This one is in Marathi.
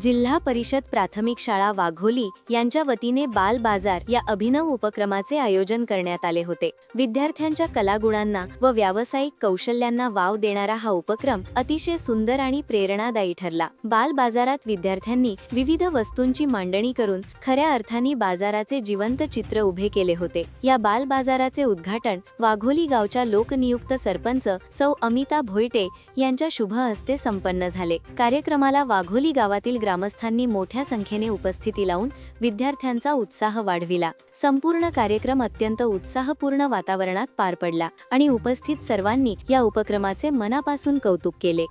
जिल्हा परिषद प्राथमिक शाळा वाघोली यांच्या वतीने बाल बाजार या अभिनव उपक्रमाचे आयोजन करण्यात आले होते. विद्यार्थ्यांच्या कलागुणांना व व्यावसायिक कौशल्यांना वाव देणारा हा उपक्रम अतिशय सुंदर आणि प्रेरणादायी ठरला. बाल बाजारात विद्यार्थ्यांनी विविध वस्तूंची मांडणी करून खऱ्या अर्थाने बाजाराचे जिवंत चित्र उभे केले होते. या बाल बाजाराचे उद्घाटन वाघोली गावच्या लोकनियुक्त सरपंच सौ अमिता भोयटे यांच्या शुभ हस्ते संपन्न झाले. कार्यक्रमाला वाघोली गावातील ग्रामस्थांनी मोठ्या संख्येने उपस्थिती लावून विद्यार्थ्यांचा उत्साह वाढविला. संपूर्ण कार्यक्रम अत्यंत उत्साहपूर्ण वातावरणात पार पडला आणि उपस्थित सर्वांनी या उपक्रमाचे मनापासून कौतुक केले.